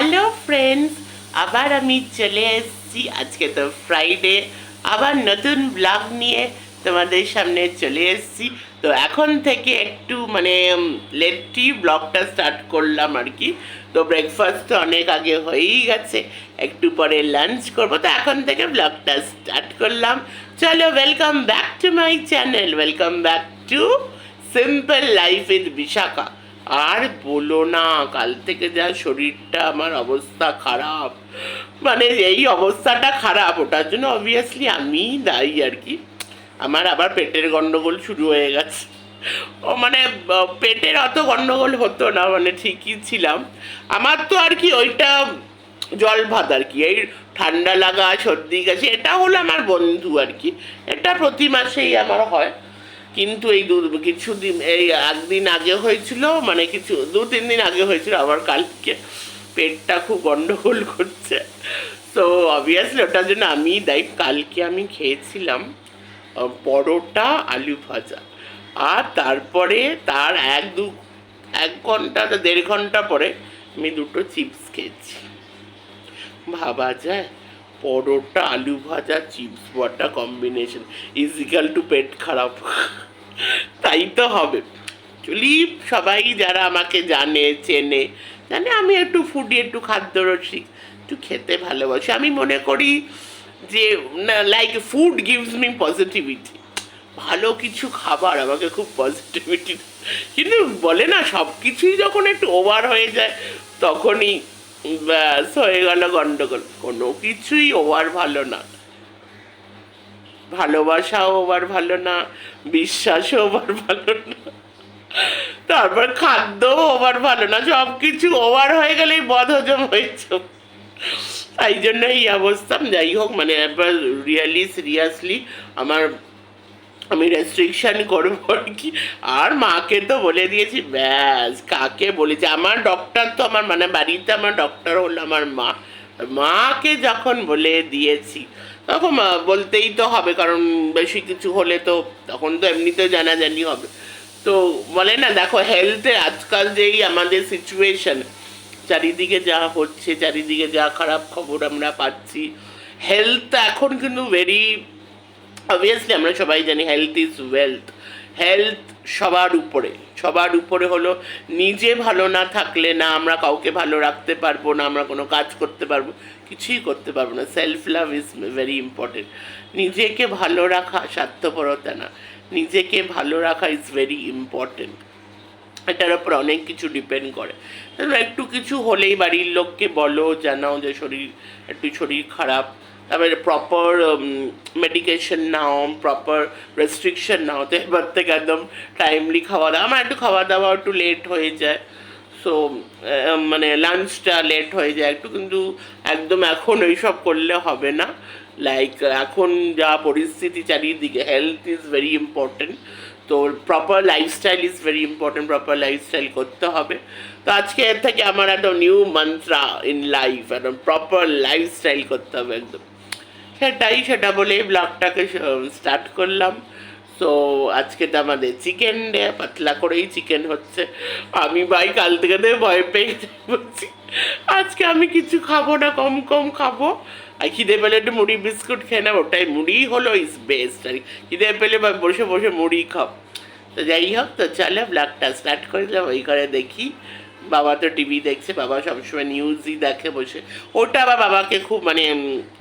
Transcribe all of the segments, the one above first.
Hello friends আবার আমি চলে এসেছি। আজকে তো ফ্রাইডে আবার নতুন ব্লগ নিয়ে তোমাদের সামনে চলে এসেছি। তো এখন থেকে একটু মানে লেটটি ব্লগটা স্টার্ট করলাম আর কি। তো ব্রেকফাস্ট তো অনেক আগে হয়েই গেছে। একটু পরে লাঞ্চ করব। তো এখন থেকে ব্লগটা স্টার্ট করলাম। চলো welcome back to my channel welcome back to simple life with Bishakha আর বলো না, কাল থেকে যা শরীরটা, আমার অবস্থা খারাপ। মানে এই অবস্থাটা খারাপ, ওটার জন্য অবভিয়াসলি আমি দায়ী আর কি। আমার আবার পেটের গন্ডগোল শুরু হয়ে গেছে। ও মানে পেটের অত গন্ডগোল হতো না মানে ঠিকই ছিলাম। আমার তো আর কি ওইটা জল ভাত আর কি, এই ঠান্ডা লাগা, সর্দি কাশি, এটা হলো আমার বন্ধু আর কি। এটা প্রতি মাসেই আমার হয়। কিন্তু এই দু, কিছুদিন, এই একদিন আগে হয়েছিল মানে কিছু দু তিন দিন আগে হয়েছিল, আবার কালকে পেটটা খুব গন্ডগোল করছে। তো অবভিয়াসলি ওটার জন্য আমি দায়ী কালকে আমি খেয়েছিলাম পরোটা, আলু ভাজা। আর তারপরে তার এক দু, এক ঘণ্টা, দেড় ঘণ্টা পরে আমি দুটো চিপস খেয়েছি। ভাবা যায়, পরোটা, আলু ভাজা, chips what a combination is equal to পেট খারাপ। তাই তো হবে। চলি সবাই যারা আমাকে জানে, চেনে, জানে আমি একটু ফুডি একটু খাদ্যরসিক, একটু খেতে ভালোবাসি। আমি মনে করি যে like food gives me positivity ভালো কিছু খাবার আমাকে খুব পজিটিভিটি কিন্তু বলে না সব কিছুই যখন একটু ওভার হয়ে যায়, তখনই ব্যাস হয়ে গেল গন্ডগোল। কোনো কিছুই ওভার ভালো না। ভালোবাসাও আবার ভালো না, বিশ্বাসও ওভার ভালো না। তারপর খাদ্যও ওভার ভালো না সব কিছু ওভার হয়ে গেলেই বদ হজম হয়েছে। তাই জন্য এই অবস্থা। যাই হোক মানে একবার রিয়েলি সিরিয়াসলি আমার, আমি রেস্ট্রিকশন করব আর কি। আর মাকে তো বলে দিয়েছি, ব্যাস, কাকে বলেছি? আমার ডক্টর তো আমার মানে বাড়িতে আমার ডক্টর হলো আমার মা। মাকে যখন বলে দিয়েছি তখন বলতেই তো হবে, কারণ বেশি কিছু হলে তো তখন তো এমনিতেও জানাজানি হবে। তো বলে না, দেখো হেলথে আজকাল যেই আমাদের সিচুয়েশান চারিদিকে যা হচ্ছে, চারিদিকে যা খারাপ খবর আমরা পাচ্ছি হেলথ এখন কিন্তু ভেরি অবভিয়াসলি আমরা সবাই জানি হেলথ ইজ ওয়েলথ হেলথ সবার উপরে। সবার উপরে হলো নিজে ভালো না থাকলে না আমরা কাউকে ভালো রাখতে পারব, না আমরা কোনো কাজ করতে পারব, কিছুই করতে পারব না। Self love is very important নিজেকে ভালো রাখা স্বার্থপরতা না। নিজেকে ভালো রাখা ইজ ভেরি ইম্পর্টেন্ট এটার উপর অনেক কিছু ডিপেন্ড করে। একটু কিছু হলেই বাড়ির লোককে বলো, জানাও যে শরীর, একটু শরীর খারাপ। তারপরে প্রপার মেডিকেশন নাও প্রপার রেস্ট্রিকশন নাও তো এবার থেকে একদম টাইমলি খাওয়া দাওয়া আমার একটু খাওয়া দাওয়া একটু লেট হয়ে যায় সো মানে লাঞ্চটা লেট হয়ে যায় একটু কিন্তু একদম এখন এইসব করলে হবে না লাইক এখন যা পরিস্থিতি চারিদিকে হেলথ ইজ ভেরি ইম্পর্টেন্ট তো proper lifestyle is very important proper lifestyle করতে হবে। তো আজকে এর থেকে আমার একদম নিউ মন্ত্রা ইন লাইফ একদম প্রপার লাইফস্টাইল করতে হবে একদম। সেটাই, সেটা বলে ব্লগটাকে স্টার্ট করলাম। তো আজকে তো আমাদের চিকেন ডে পাতলা করেই চিকেন হচ্ছে। আমি ভাই কাল থেকে তো ভয় পেয়ে বলছি আজকে আমি কিছু খাব না, কম কম খাব। আর খিদে পেলে একটু মুড়ি বিস্কুট খেয়ে নেব ওটাই মুড়ি হলো ইজ বেস্ট আর। খিদে পেলে বা বসে বসে মুড়ি খাও। তো যাই হোক, তো চলো ব্লগটা স্টার্ট করে দিলাম, ওই করে দেখি। বাবা তো টিভি দেখছে, বাবা সবসময় নিউজই দেখে বসে। ওটা আবার বাবাকে খুব মানে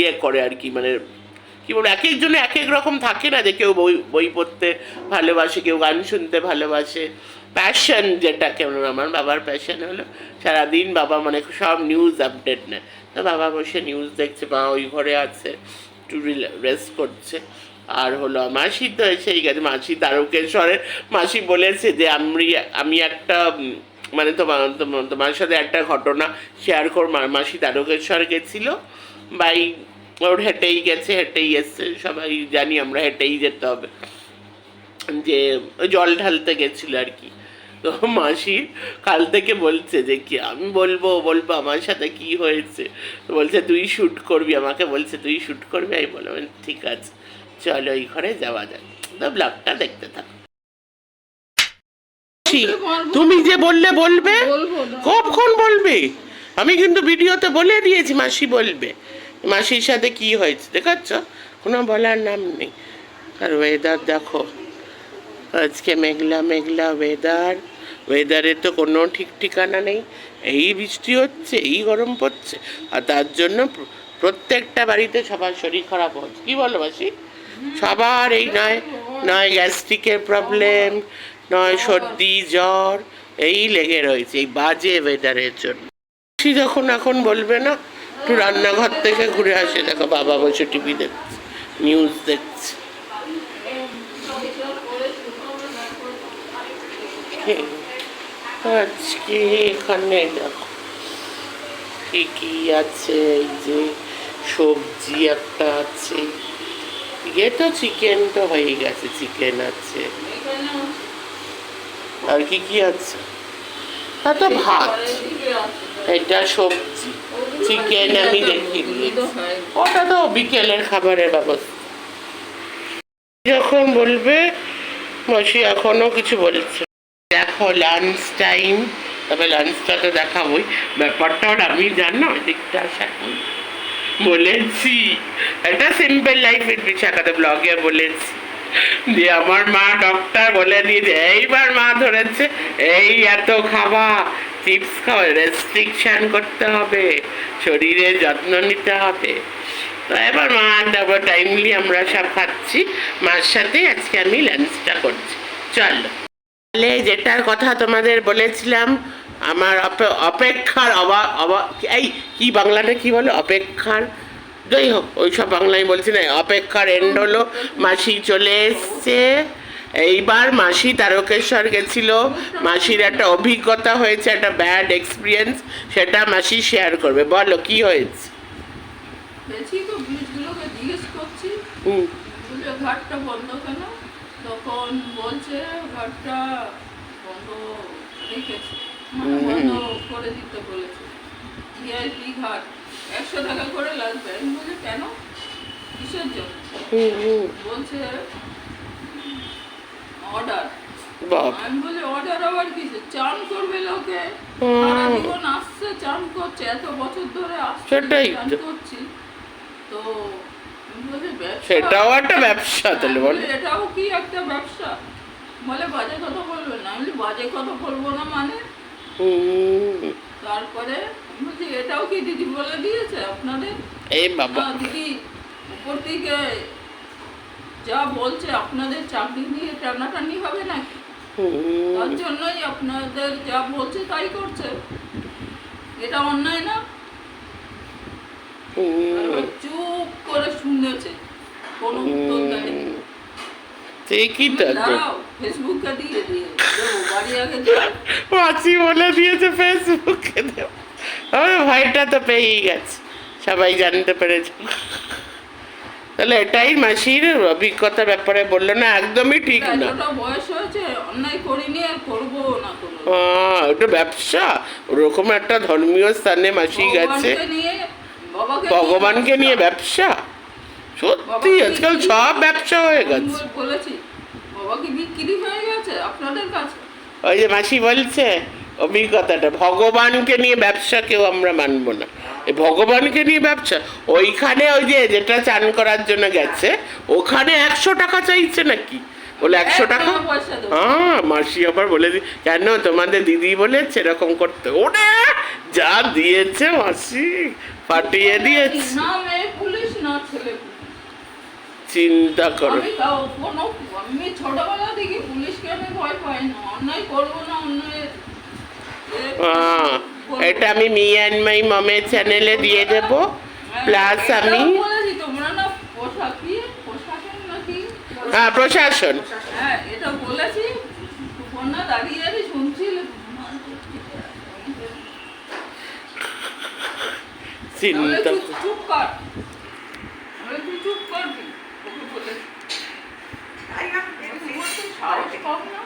ইয়ে করে আর কি মানে কি বলব, এক একজনে এক এক রকম থাকে না যে কেউ বই বই পড়তে ভালোবাসে, কেউ গান শুনতে ভালোবাসে। প্যাশন যেটা কেমন আমার বাবার প্যাশন হলো সারাদিন বাবা মানে সব নিউজ আপডেট নেয়। তো বাবা বসে নিউজ দেখছে, মা ওই ঘরে আছে, একটু রেস্ট করছে। আর হলো, মাসি তো এসেই গেছে, মাসি তারকেশ্বরে মাসি বলেছে যে আমি আমি একটা মানে তোমার, তোমার- সাথে একটা ঘটনা শেয়ার কর। মাসি তারকেশ্বর গেছিল। বাই ওর হেঁটেই গেছে, হেঁটেই এসছে। সবাই জানি আমরা হেঁটেই যেতে হবে। যে জল ঢালতে গেছিল আর কি। তো মাসি কাল থেকে বলছে যে, কি, আমি বলব বলব আমার সাথে কি হয়েছে? বলছে, তুই শ্যুট করবি। আমাকে বলছে, তুই শ্যুট করবি? আমি বললাম, ঠিক আছে, চলো ওই ঘরে যাওয়া যাক। তো ব্লগটা দেখতে থাক। তুমি যে বললে বলবে। কখন বলবে? আমি কিন্তু ভিডিওতে বলে দিয়েছি মাসি বলবে। মাসির সাথে কি হয়েছে দেখাচ্ছ কোনো বলার নাম নেই। আর ওয়েদার দেখো আজকে মেঘলা মেঘলা ওয়েদার ওয়েদারের তো কোনো ঠিক ঠিকানা নেই। এই বৃষ্টি হচ্ছে এই গরম পড়ছে। আর তার জন্য প্রত্যেকটা বাড়িতে সবার শরীর খারাপ হচ্ছে। কি বলো মাসি? সবার এই নয় নয় গ্যাস্ট্রিকের প্রবলেম নয় সর্দি জ্বর, এই লেগে রয়েছে, এই বাজে ওয়েদারের জন্য। মাসি যখন এখন বলবে না, একটু রান্নাঘর থেকে ঘুরে আসে, দেখো বাবা বসে টিভি দেখছে নিউজ দেখছে। আজকে এখানে দেখো, কি কি আছে, এই যে সবজি একটা আছে। ইয়ে তো চিকেন তো হয়ে গেছে চিকেন আছে। আর কি কি আছে? তা তো ভাত। এটা সবজি। চিকেন আমি দেখি ওটা তো বিকেলের খাবারের ব্যবস্থা। যখন বলবে মাসি এখনও কিছু বলছে দেখো লাঞ্চ টাইম তবে লাঞ্চটা তো দেখাবোই। ব্যাপারটা ওর আমি জানো দিকটা আশা করি। বলেছি। একটা সিম্পল লাইফ লাইফের বিশাখাতে ব্লগে বলেছি। যে আমার মা ডক্টর বলে দিয়েছে, এইবার মা ধরেছে, এই এত খাওয়া চিপস খাওয়া রেস্ট্রিকশন করতে হবে, শরীরে যত্ন নিতে হবে। তো এবার মা তারপর টাইমলি আমরা সব খাচ্ছি। মার সাথে আজকে আমি লাঞ্চটা করছি। চলো। তাহলে যেটার কথা তোমাদের বলেছিলাম, আমার অপে- অপেক্ষার অবা অবা, এই কি বাংলাটা কি বলে? অপেক্ষার যাই হোক ওই সব বাংলায় বলছি না অপেক্ষার এন্ড হলো মাসি চলে এসছে। এইবার মাসি তারকেশ্বর গেছিল। মাসির একটা অভিজ্ঞতা হয়েছে একটা ব্যাড এক্সপিরিয়েন্স সেটা মাসি শেয়ার করবে। বলো কি হয়েছে? ঘাটটা বন্ধ কেন? তখন বলছে ঘাটটা বন্ধ রেখেছে। মানে বন্ধ করে দিতে বলেছে। ঘাট। একশো টাকা করে লাগবে। আমি বলি কেন? কিসের জন্য? বলছে অর্ডার আমি বলি অর্ডার আবার চান করবে লোকে? জীবন আসছে চান করছে এত বছর ধরে আসছে চান করছি। তো সেটাও একটা ব্যবসা তাহলে বল। এটাও কি একটা ব্যবসা? বলে বাজে কথা বলবে না। আমি বাজে কথা বলব না মানে? তারপরে বলছি এটাও কি দিদি বলে দিয়েছে আপনাদের? এই বাবা। দিদি উপর থেকে যা বলছে আপনাদের চাকরি নিয়ে টানাটানি হবে নাকি? তার জন্যই আপনাদের যা বলছে তাই করছে। এটা অন্যায় না? চুপ করে শুনেছে কোনো উত্তর দেয়নি। ঠিকই তো ফেসবুকে দিয়ে দিয়ে বাড়ি আগে যাও মাসি বলে দিয়েছে ফেসবুকে আমার ভাইটা তো পেয়েই গেছে। সবাই জানতে পেরেছে। তাহলে এটাই মাসির অভিজ্ঞতার ব্যাপারে বলল না একদমই ঠিক না। বয়স হয়েছে অন্যায় করিনি আর করব না ওটা ব্যবসা ওরকম একটা ধর্মীয় স্থানে মাসি গেছে। ভগবানকে নিয়ে ব্যবসা? সত্যি আজকাল সব ব্যবসা হয়ে গেছে। বলেছি বাবা কি বিক্রি হয়ে গেছে? আপনাদের কাছে। ওই যে মাসি বলছে অভিজ্ঞতাটা ভগবানকে নিয়ে ব্যবসা কেউ আমরা মানবো না। এই ভগবানকে নিয়ে ব্যবসা ওইখানে ওই যে যেটা চান করার জন্য গেছে ওখানে একশো টাকা চাইছে নাকি? বলে একশো টাকা। হ্যাঁ মাসি আবার বলে দি কেন তোমাদের দিদি বলেছে এরকম করতে? ওরে যা দিয়েছে মাসি ফাটিয়ে দিয়েছে। না মেয়ে পুলিশ না ছেলে পুলিশ। চিন্তা করো। আমি কোনো আমি ছোটবেলা থেকে পুলিশকে আমি ভয় পাই না। অন্যায় করব না অন্যায় এটা আমি মি অ্যান্ড মাই মমের চ্যানেলে দিয়ে দেবো। প্লাস আমি হ্যাঁ প্রশাসন। হ্যাঁ এটা বলেছি। দাঁড়িয়ে শুনছিল। চিন্তা চুপ কর তাহলে তুই চুপ করবি ওকে বলেছি সাহস কম না।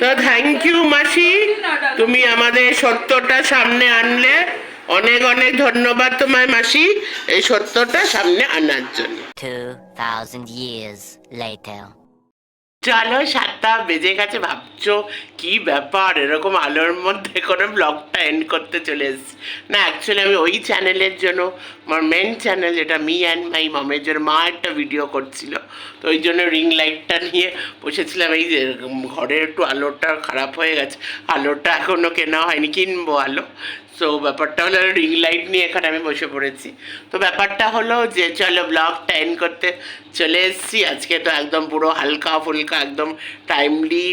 তো থ্যাংক ইউ মাসি। তুমি আমাদের সত্যটা সামনে আনলে। অনেক অনেক ধন্যবাদ তোমায় মাসি এই সত্যটা সামনে আনার জন্য। 2,000 years later. চলো সাতটা বেজে গেছে, ভাবছ কি ব্যাপার? এরকম আলোর মধ্যে কোনো ব্লগটা এন্ড করতে চলে এসেছি। না অ্যাকচুয়ালি আমি ওই চ্যানেলের জন্য, আমার মেন চ্যানেল যেটা মি অ্যান্ড মাই মমের জন্য, মা একটা ভিডিও করছিল। তো ওই জন্য রিং লাইটটা নিয়ে বসেছিলাম, এই যে ঘরের একটু আলোটা খারাপ হয়ে গেছে। আলোটা এখনও কেনা হয়নি, কিনবো আলো। সো ব্যাপারটা হলো রিং লাইট নিয়ে এখানে আমি বসে পড়েছি। তো ব্যাপারটা হলো যে, চলো ব্লগটা এন্ড করতে চলে এসেছি। আজকে তো একদম পুরো হালকা ফুলকা, একদম টাইমলি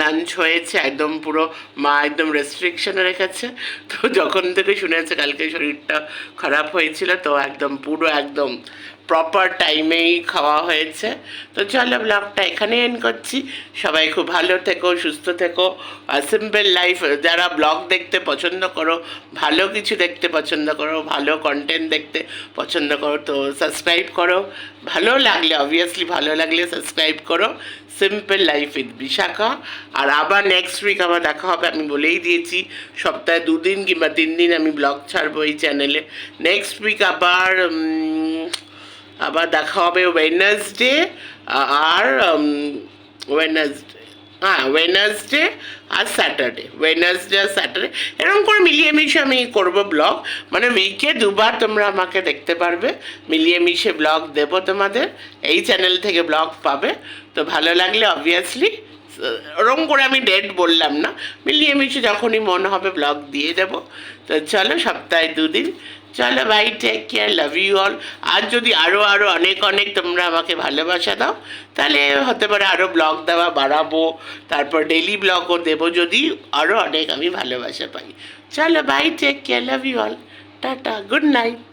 লাঞ্চ হয়েছে, একদম পুরো মা একদম রেস্ট্রিকশনে রেখেছে। তো যখন থেকে শুনেছে, কালকে শরীরটা খারাপ হয়েছিল, তো একদম পুরো একদম প্রপার টাইমেই খাওয়া হয়েছে। তো চলো ব্লগটা এখানে এন্ড করছি। সবাই খুব ভালো থেকো, সুস্থ থেকো। সিম্পল লাইফ যারা ব্লগ দেখতে পছন্দ করো, ভালো কিছু দেখতে পছন্দ করো, ভালো কন্টেন্ট দেখতে পছন্দ করো, তো সাবস্ক্রাইব করো। ভালো লাগলে অবভিয়াসলি ভালো লাগলে সাবস্ক্রাইব করো। Simple life with Bishakha. আর আবার নেক্সট উইক আবার দেখা হবে, আমি বলেই দিয়েছি। সপ্তাহে দুদিন কিংবা তিন দিন আমি ব্লগ ছাড়বো এই চ্যানেলে নেক্সট উইক আবার আবার দেখা হবে ওয়েনাসডে আর ওয়েনাসডে হ্যাঁ ওয়েনাসডে আর স্যাটারডে ওয়েনাসডে আর স্যাটারডে এরকম করে মিলিয়ে মিশে আমি করব ব্লগ মানে উইকে দুবার তোমরা আমাকে দেখতে পারবে। মিলিয়ে মিশে ব্লগ দেবো তোমাদের। এই চ্যানেল থেকে ব্লগ পাবে। তো ভালো লাগলে অবভিয়াসলি ওরকম করে আমি ডেট বললাম না। মিলিয়ে মিশে যখনই মন হবে ব্লগ দিয়ে দেবো। তো চলো সপ্তাহে দুদিন চলো ভাই take care love you all আর যদি আরও আরও অনেক অনেক তোমরা আমাকে ভালোবাসা দাও, তাহলে হতে পারে আরও ব্লগ দেওয়া বাড়াবো, তারপর ডেলি ব্লগও দেবো, যদি আরও অনেক আমি ভালোবাসা পাই। চলো bye take care love you all tata good night